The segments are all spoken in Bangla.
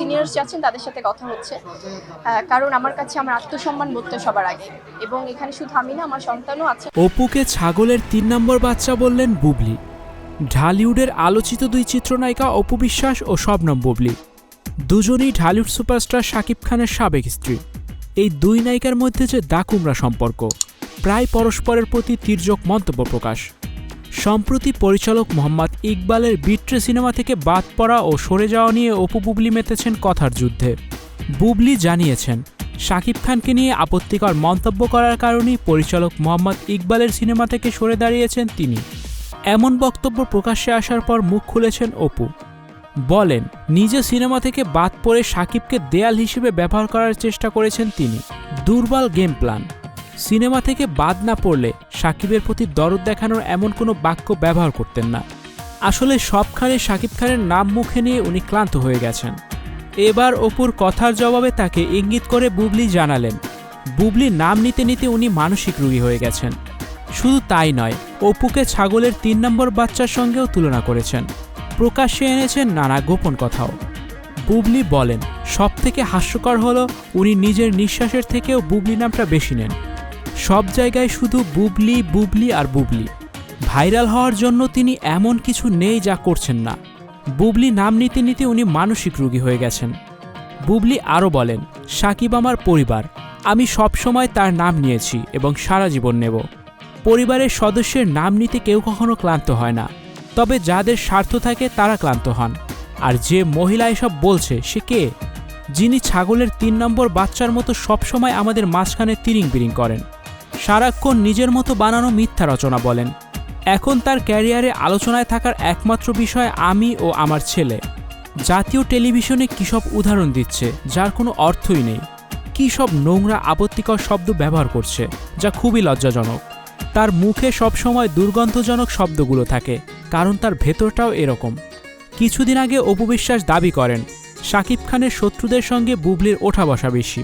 সিনিয়র্স যাচ্ছেন, তাদের সাথে কথা হচ্ছে। কারণ আমার কাছে আমার আত্মসম্মান বোধটা সবার আগে। এবং এখানে শুধু আমি না, আমার সন্তানও আছে। অপুকে ছাগলের তিন নম্বর বাচ্চা বললেন বুবলি। ঢালিউডের আলোচিত দুই চিত্রনায়িকা অপু বিশ্বাস ও শবনম বুবলি। দুজনই ঢালিউড সুপারস্টার শাকিব খানের সাবেক স্ত্রী। এই দুই নায়িকার মধ্যে যে দাকুমরা সম্পর্ক, প্রায় পরস্পরের প্রতি তির্যক মন্তব্য প্রকাশ। সম্প্রতি পরিচালক মোহাম্মদ ইকবালের বিট্রে সিনেমা থেকে বাদ পড়া ও সরে যাওয়া নিয়ে অপু বুবলি মেতেছেন কথার যুদ্ধে। বুবলি জানিয়েছেন, শাকিব খানকে নিয়ে আপত্তিকর মন্তব্য করার কারণেই পরিচালক মোহাম্মদ ইকবালের সিনেমা থেকে সরে দাঁড়িয়েছেন তিনি। এমন বক্তব্য প্রকাশ্যে আসার পর মুখ খুলেছেন অপু। বলেন, নিজে সিনেমা থেকে বাদ পড়ে সাকিবকে দেয়াল হিসেবে ব্যবহার করার চেষ্টা করেছেন তিনি। দুর্বল গেম প্ল্যান। সিনেমা থেকে বাদ না পড়লে সাকিবের প্রতি দরদ দেখানোর এমন কোনো বাক্য ব্যবহার করতেন না। আসলে সবখানে সাকিব খানের নাম মুখে নিয়ে উনি ক্লান্ত হয়ে গেছেন। এবার অপুর কথার জবাবে তাকে ইঙ্গিত করে বুবলি জানালেন, বুবলি নাম নিতে নিতে উনি মানসিক রোগী হয়ে গেছেন। শুধু তাই নয়, অপুকে ছাগলের তিন নম্বর বাচ্চার সঙ্গেও তুলনা করেছেন। প্রকাশ্যে এনেছেন নানা গোপন কথাও। বুবলি বলেন সব থেকে হাস্যকর হলো উনি নিজের নিঃশ্বাসের থেকেও বুবলি নামটা বেশি নেন। সব জায়গায় শুধু বুবলি বুবলি আর বুবলি। ভাইরাল হওয়ার জন্য তিনি এমন কিছু নেই যা করছেন না। বুবলি নাম নিতে নিতে উনি মানসিক রোগী হয়ে গেছেন। বুবলি আরও বলেন, সাকিব আমার পরিবার। আমি সবসময় তার নাম নিয়েছি এবং সারা জীবন নেব। পরিবারের সদস্যের নাম নিতে কেউ কখনো ক্লান্ত হয় না। তবে যাদের স্বার্থ থাকে তারা ক্লান্ত হন। আর যে মহিলা এসব বলছে, সে কে? যিনি ছাগলের তিন নম্বর বাচ্চার মতো সবসময় আমাদের মাঝখানে তিরিং বিরিং করেন। সারাক্ষণ নিজের মতো বানানো মিথ্যা রচনা বলেন। এখন তার ক্যারিয়ারে আলোচনায় থাকার একমাত্র বিষয় আমি ও আমার ছেলে। জাতীয় টেলিভিশনে কী সব উদাহরণ দিচ্ছে, যার কোনো অর্থই নেই। কী সব নোংরা, আপত্তিকর শব্দ ব্যবহার করছে, যা খুবই লজ্জাজনক। তার মুখে সবসময় দুর্গন্ধজনক শব্দগুলো থাকে, কারণ তার ভেতরটাও এরকম। কিছুদিন আগে অপবিশ্বাস দাবি করেন শাকিব খানের শত্রুদের সঙ্গে বুবলির ওঠা বসা বেশি।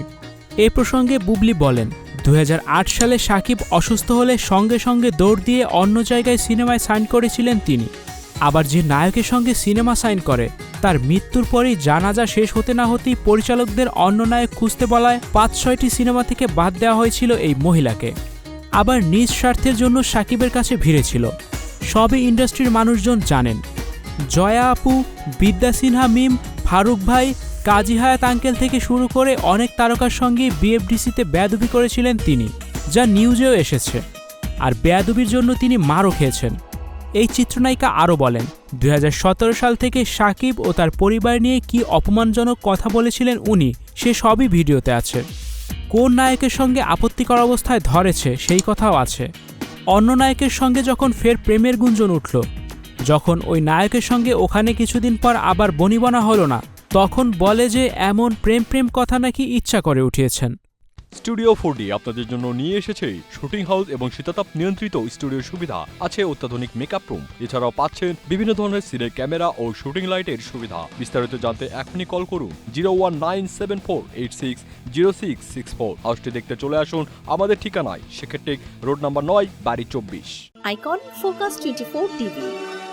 এ প্রসঙ্গে বুবলি বলেন দু হাজার আট সালে সাকিব অসুস্থ হলে সঙ্গে সঙ্গে দৌড় দিয়ে অন্য জায়গায় সিনেমায় সাইন করেছিলেন তিনি। আবার যে নায়কের সঙ্গে সিনেমা সাইন করে, তার মৃত্যুর পরেই জানাজা শেষ হতে না হতেই পরিচালকদের অন্য নায়ক খুঁজতে বলায় পাঁচ ছয়টি সিনেমা থেকে বাদ দেওয়া হয়েছিল এই মহিলাকে। আবার নিজ স্বার্থের জন্য সাকিবের কাছে ভিড়েছিল সবই ইন্ডাস্ট্রির মানুষজন জানেন। জয়া আপু, বিদ্যা সিনহা মিম ফারুক ভাই কাজী হায়াত আঙ্কেল থেকে শুরু করে অনেক তারকার সঙ্গে বিএফডিসিতে বেয়াদবি করেছিলেন তিনি, যা নিউজেও এসেছে। আর বেয়াদবির জন্য তিনি মারও খেয়েছেন। এই চিত্রনায়িকা আরও বলেন দু হাজার সতেরো সাল থেকে সাকিব ও তার পরিবার নিয়ে কি অপমানজনক কথা বলেছিলেন উনি, সে সবই ভিডিওতে আছে। কোন নায়কের সঙ্গে আপত্তিকর অবস্থায় ধরেছে সেই কথাও আছে। অন্য নায়কের সঙ্গে যখন ফের প্রেমের গুঞ্জন উঠল যখন ওই নায়কের সঙ্গে ওখানে কিছুদিন পর আবার বনিবনা হলো না তখন বলে যে এমন প্রেম প্রেম কথা নাকি ইচ্ছা করে উঠিয়েছেন। স্টুডিও ফোর আপনাদের জন্য নিয়ে এসেছে শুটিং হাউস এবং শীতাতাপ নিয়ন্ত্রিত স্টুডিও সুবিধা আছে অত্যাধুনিক মেকআপ রুম এছাড়াও পাচ্ছেন বিভিন্ন ধরনের সিনের ক্যামেরা ও শুটিং লাইটের সুবিধা। বিস্তারিত জানতে এখনই কল করুন zero one nine seven four eight six zero six six four. হাউসটি দেখতে চলে আসুন আমাদের ঠিকানায় সেক্ষেত্রে রোড নাম্বার নয় বাড়ি চব্বিশ। Icon Focus 24 TV,